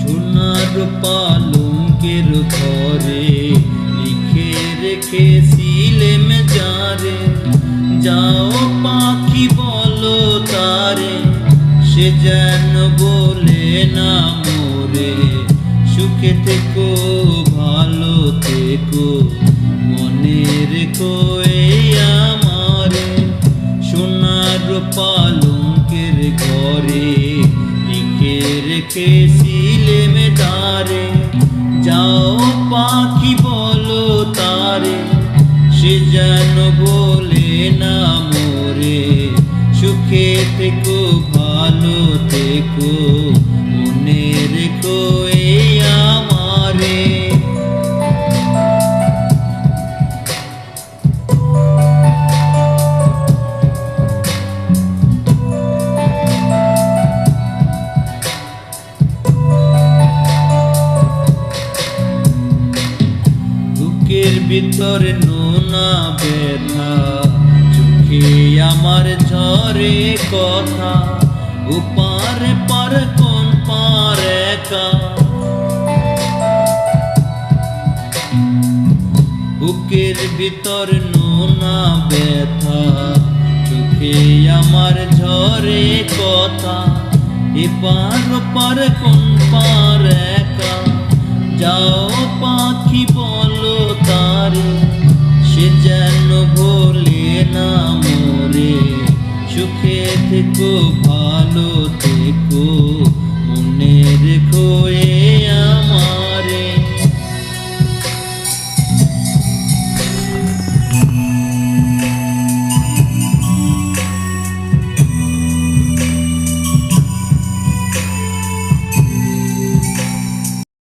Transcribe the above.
সোনার পালঙ্কের ঘরে লিখে রেখেছিলেম যারে যাও পাখি বলো তারে, সে যেন বলে না মোরে। সুখে থেকো, ভালো থেকো, মনে রেখো পালঙ্কের ঘরে লিখে রেখেছিলেম তারে যাও পাখি বলো তারে, সে যেন বলে না মোরে। সুখে থেকো, ভালো থেকো, মনে ভিতরে নোনা ব্যথা, চোখে আমার ঝরে কথা, উপার পার কোন পার একা। বুকের ভিতর নোনা ব্যথা, চোখে আমার ঝরে কথা, এপার পার কোন পার থেকো ভালো থেকো মনে রেখো।